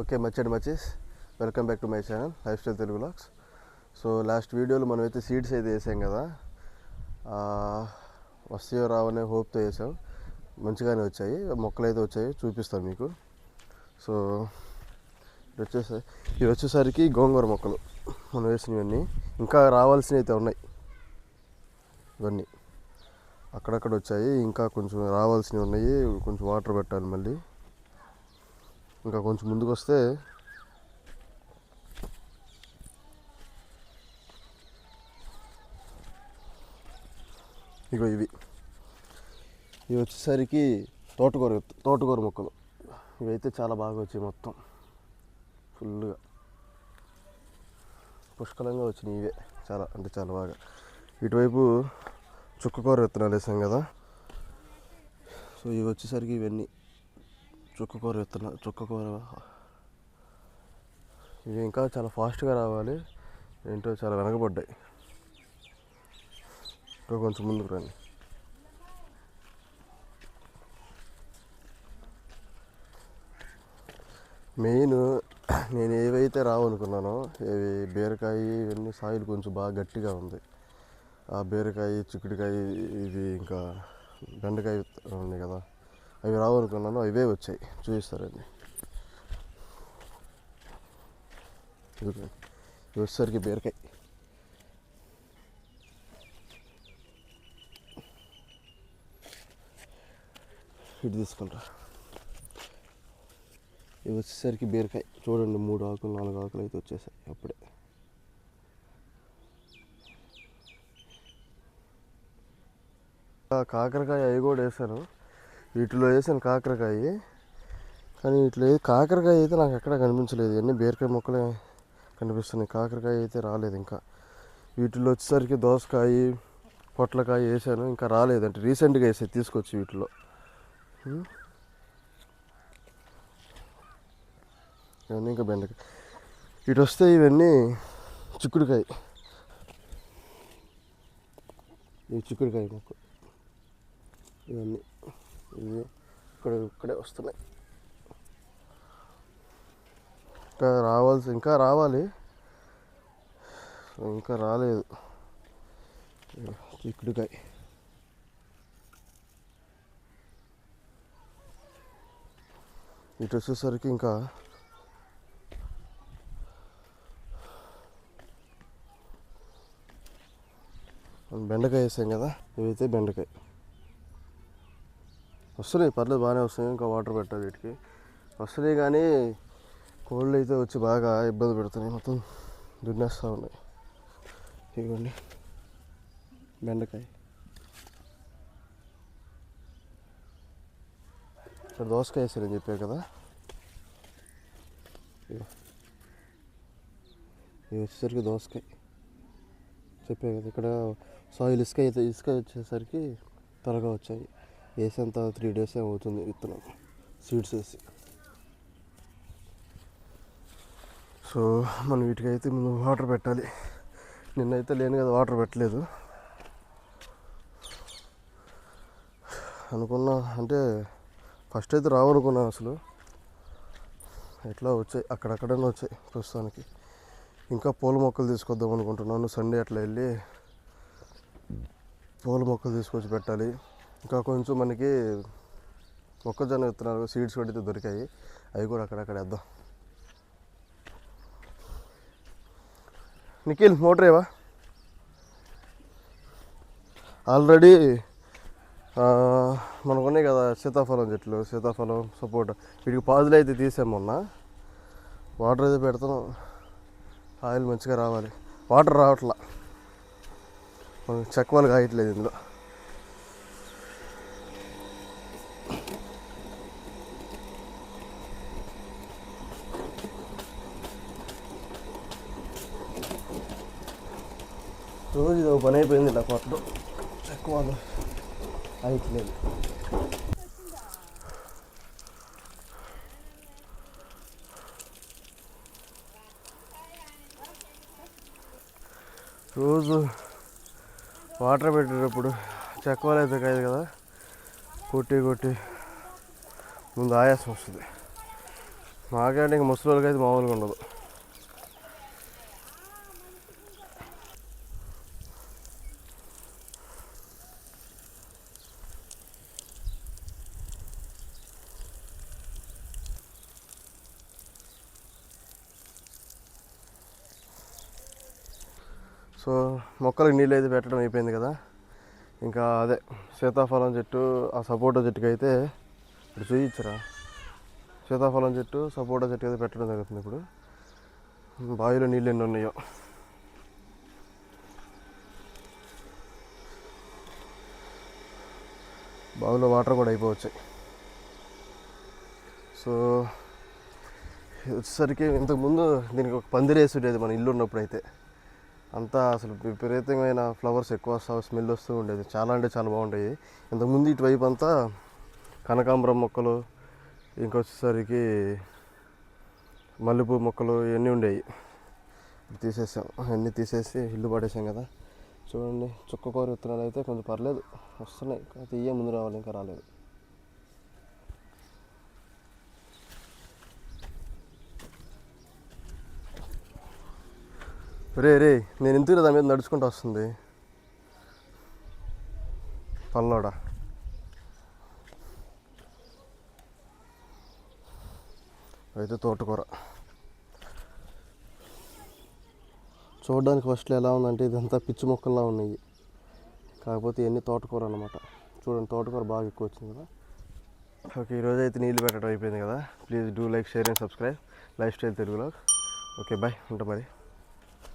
Okay మచ్చండి మచ్చీస్ welcome back to my channel lifestyle Telugu blogs so last వీడియోలో మనం అయితే సీడ్స్ అయితే వేసాం కదా వస్తాయో రావనే హోప్తో వేసాం మంచిగానే వచ్చాయి మొక్కలు అయితే వచ్చాయి చూపిస్తాను మీకు సో ఇది వచ్చేసరి ఇవి వచ్చేసరికి గోంగూర మొక్కలు. మనం వేసినవన్నీ. ఇంకా రావాల్సినవి అయితే ఉన్నాయి. ఇవన్నీ. అక్కడక్కడ వచ్చాయి. ఇంకా కొంచెం రావాల్సినవి ఉన్నాయి. కొంచెం వాటర్ పెట్టాలి మళ్ళీ. ఇంకా కొంచెం ముందుకు వస్తే ఇగో ఇవి. ఇవి వచ్చేసరికి తోటకూర తోటకూర మొక్కలు. ఇవైతే చాలా బాగా వచ్చాయి మొత్తం. ఫుల్గా పుష్కలంగా వచ్చినాయి ఇవే. చాలా అంటే చాలా బాగా. ఇటువైపు చుక్కకూర విత్తనాలు వేసాం కదా. సో ఇవి వచ్చేసరికి ఇవన్నీ. చుక్కకూర విత్తన చుక్కకూర ఇవి ఇంకా చాలా ఫాస్ట్గా రావాలి. ఏంటో చాలా వెనకబడ్డాయి. ఇంకా కొంచెం ముందుకు రండి. మెయిన్ నేను ఏవైతే రావనుకున్నానో ఇవి బీరకాయ ఇవన్నీ సాయిల్ కొంచెం బాగా గట్టిగా ఉంది. ఆ బీరకాయ చిక్కుడుకాయ ఇది ఇంకా బెండకాయ ఉన్నాయి కదా. అవి రావనుకున్నాను అవే వచ్చాయి. చూపిస్తారండి. ఇవి వచ్చేసరికి బీరకాయ. ఇటు తీసుకుంటా. ఇవి వచ్చేసరికి బీరకాయ. చూడండి మూడు ఆకులు నాలుగు ఆకులు అయితే వచ్చేసాయి అప్పుడే. కాకరకాయ అవి కూడా వేసాను. వీటిలో వేసాను కాకరకాయ. కానీ వీటిలో కాకరకాయ అయితే నాకు ఎక్కడ కనిపించలేదు. ఇవన్నీ బీరకాయ మొక్కలే కనిపిస్తున్నాయి. కాకరకాయ అయితే రాలేదు ఇంకా. వీటిలో వచ్చేసరికి దోసకాయ పొట్లకాయ వేసాను. ఇంకా రాలేదంటే రీసెంట్గా వేసాయి తీసుకొచ్చి వీటిలో. ఇవన్నీ ఇంకా బెండకాయ. ఇటు వస్తే ఇవన్నీ చిక్కుడుకాయ. ఈ చిక్కుడుకాయ మొక్క. ఇవన్నీ. ఇవి ఇక్కడ ఇక్కడే వస్తున్నాయి. ఇంకా రావాల్సి ఇంకా రావాలి. ఇంకా రాలేదు. చిక్కుడుకాయ. ఇటు వచ్చేసరికి ఇంకా బెండకాయ వేసాం కదా ఇవైతే బెండకాయ. వస్తున్నాయి. పర్లేదు బాగానే వస్తున్నాయి. ఇంకా వాటర్ పెట్టాలి వీటికి. వస్తున్నాయి కానీ కోళ్ళు అయితే వచ్చి బాగా ఇబ్బంది పెడుతున్నాయి. మొత్తం దున్నేస్తూ ఉన్నాయి. ఇవ్వండి బెండకాయ. ఇక్కడ దోసకాయ వేసారని చెప్పారు కదా. ఇది వచ్చేసరికి దోసకాయ. చెప్పే కదా ఇక్కడ సాయిల్ ఇసుక అయితే ఇసుక వచ్చేసరికి త్వరగా వచ్చాయి. వేసేంత త్రీ డేస్ అవుతుంది విత్తనం? సీడ్స్ వేసి. సో మనం వీటికైతే ముందు వాటర్ పెట్టాలి. నిన్నైతే లేను కదా వాటర్ పెట్టలేదు. అనుకున్నా అంటే ఫస్ట్ అయితే రావనుకున్నాను అసలు. ఎట్లా వచ్చాయి? అక్కడక్కడనే వచ్చాయి ప్రస్తుతానికి. ఇంకా పూల మొక్కలు తీసుకొద్దాం అనుకుంటున్నాను. సండే అట్లా వెళ్ళి పూల మొక్కలు తీసుకొచ్చి పెట్టాలి. ఇంకా కొంచెం మనకి మొక్కజొన్న విత్తనాలు సీడ్స్ కూడా అయితే దొరికాయి. అవి కూడా అక్కడక్కడ వేద్దాం. నిఖిల్ మోటర్ ఏవా ఆల్రెడీ మనకు ఉన్నాయి కదా సీతాఫలం చెట్లు సీతాఫలం సపోటా. వీటికి పాదులు అయితే తీసాం మొన్న. వాటర్ అయితే పెడతాం. ఆయిల్ మంచిగా రావాలి. వాటర్ రావట్లా. మనం చెక్కవాలు కాయట్లేదు ఇందులో. రోజు ఇది ఒక పని అయిపోయింది ఇలా కొట్టడం. ఎక్కువ కాయట్లేదు రోజు వాటర్ పెట్టేటప్పుడు చెక్కవాలు అయితే కాదు కదా కొట్టి కొట్టి ముందు ఆయాసం వస్తుంది. మాకంటే ఇంక ముసలి వాళ్ళకి అయితే మామూలుగా ఉండదు. సో మొక్కలకు నీళ్ళు అయితే పెట్టడం అయిపోయింది కదా. ఇంకా అదే సీతాఫలం చెట్టు ఆ సపోటా చెట్టుకి అయితే ఇప్పుడు చూయించరా? సీతాఫలం చెట్టు సపోటా చెట్టు అయితే పెట్టడం జరుగుతుంది ఇప్పుడు. బావిలో నీళ్ళు ఎన్ని ఉన్నాయో. బావిలో వాటర్ కూడా అయిపోవచ్చాయి సో వచ్చేసరికి ఇంతకుముందు దీనికి ఒక పందిరేసి ఉండేది మన ఇల్లు ఉన్నప్పుడు అయితే అంతా అసలు విపరీతమైన ఫ్లవర్స్ ఎక్కువ స్మెల్ వస్తూ ఉండేది. చాలా అంటే చాలా బాగుంటాయి. ఇంతకుముందు ఇటువైపు అంతా కనకాంబరం మొక్కలు ఇంకొచ్చేసరికి మల్లెపూ మొక్కలు ఇవన్నీ ఉండేవి. తీసేసాం. అన్నీ తీసేసి ఇల్లు పడేసాం కదా. చూడండి చుక్క కూర విత్తనాలు అయితే కొంచెం పర్లేదు. వస్తున్నాయి. అయితే ఇయ్యే ముందు రావాలి ఇంకా రాలేదు. రే రే నేను ఎందుకు దాని మీద నడుచుకుంటూ వస్తుంది? పల్లోడా? అయితే తోటకూర. చూడడానికి ఫస్ట్లో ఎలా ఉందంటే ఇదంతా పిచ్చి మొక్కల్లా ఉన్నాయి. కాకపోతే ఇవన్నీ తోటకూర అనమాట చూడండి తోటకూర బాగా ఎక్కువ వచ్చింది కదా. ఓకే ఈరోజు అయితే నీళ్ళు పెట్టడం అయిపోయింది కదా. Please do like share and subscribe. Lifestyle తెలుగులో ఓకే బాయ్ ఉంటా మరి.